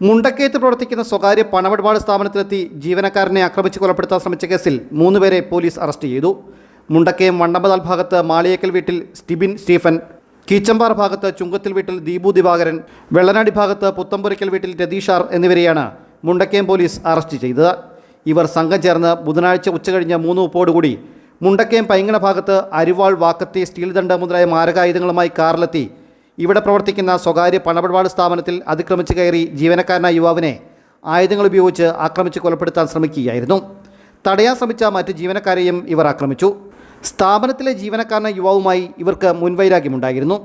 മുണ്ടക്കയത്ത് പ്രവർത്തിക്കുന്ന സ്വകാര്യ പണമിടപാട് സ്ഥാപനത്തിലെത്തി ജീവനക്കാരനെ ആക്രമിച്ച് കൊലപ്പെടുത്താൻ ശ്രമിച്ച കേസിൽ മൂന്നുപേരെ പോലീസ് അറസ്റ്റ് ചെയ്തു. മുണ്ടക്കയം വണ്ടമ്പതാൽ ഭാഗത്ത് മാളിയേക്കൽ വീട്ടിൽ സ്റ്റിബിൻ സ്റ്റീഫൻ കീച്ചമ്പാറ ഭാഗത്ത് ചുങ്കത്തിൽ വീട്ടിൽ ദീപു ദിവാകരൻ വെള്ളനാടി ഭാഗത്ത് പുത്തമ്പുരയ്ക്കൽ വീട്ടിൽ രതീഷാർ എന്നിവരെയാണ് മുണ്ടക്കയം പോലീസ് അറസ്റ്റ് ചെയ്തത്. ഇവർ സംഘം ചേർന്ന് ബുധനാഴ്ച ഉച്ചകഴിഞ്ഞ് മൂന്ന് മുപ്പോടുകൂടി മുണ്ടക്കയം പൈങ്ങണ ഭാഗത്ത് അരിവാൾ വാക്കത്തി സ്റ്റീൽ ദണ്ഡ് മുതലായ മാരകായുധങ്ങളുമായി കാറിലെത്തി ഇവിടെ പ്രവർത്തിക്കുന്ന സ്വകാര്യ പണമിടപാട് സ്ഥാപനത്തിൽ അതിക്രമിച്ച് കയറി ജീവനക്കാരനായ യുവാവിനെ ആയുധങ്ങൾ ഉപയോഗിച്ച് ആക്രമിച്ച് കൊലപ്പെടുത്താൻ ശ്രമിക്കുകയായിരുന്നു. തടയാൻ ശ്രമിച്ച മറ്റ് ജീവനക്കാരെയും ഇവർ ആക്രമിച്ചു. സ്ഥാപനത്തിലെ ജീവനക്കാരനായ യുവാവുമായി ഇവർക്ക് മുൻവൈരാഗ്യമുണ്ടായിരുന്നു.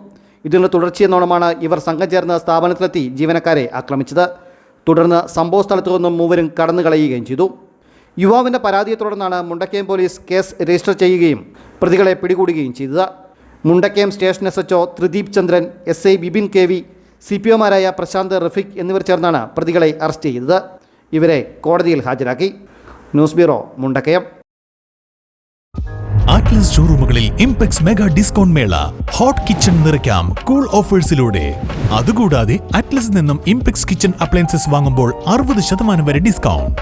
ഇതിനുള്ള തുടർച്ചയെന്നോണമാണ് ഇവർ സംഘം ചേർന്ന് സ്ഥാപനത്തിലെത്തി ജീവനക്കാരെ ആക്രമിച്ചത്. തുടർന്ന് സംഭവ സ്ഥലത്തു നിന്നും മൂവരും കടന്നു കളയുകയും ചെയ്തു. യുവാവിന്റെ പരാതിയെ തുടർന്നാണ് മുണ്ടക്കയം പോലീസ് കേസ് രജിസ്റ്റർ ചെയ്യുകയും പ്രതികളെ പിടികൂടുകയും ചെയ്തത്. Mundakkayam station S H O Thrideep Chandran S I Bipin K V C P ഒമാരായ Prashant Rafeeq എന്നിവർ ചേർന്നാണ് പ്രതികളെ അറസ്റ്റ് ചെയ്തത്. ഇവരെ കോടതിയിൽ ഹാജരാക്കി. News bureau Mundakayam. ആറ്റ്ലസ് ഷോറൂമുകളിൽ ഇംപെക്സ് മെഗാ ഡിസ്കൗണ്ട് മേള ഹോട്ട് കിച്ചൺ നിറയ്ക്കാം കൂൾ ഓഫേഴ്സിലൂടെ അതുകൂടാതെ അറ്റ്ലസിൽ നിന്നും ഇംപെക്സ് കിച്ചൺ അപ്ലയൻസസ് വാങ്ങുമ്പോൾ അറുപത് ശതമാനം വരെ ഡിസ്കൗണ്ട്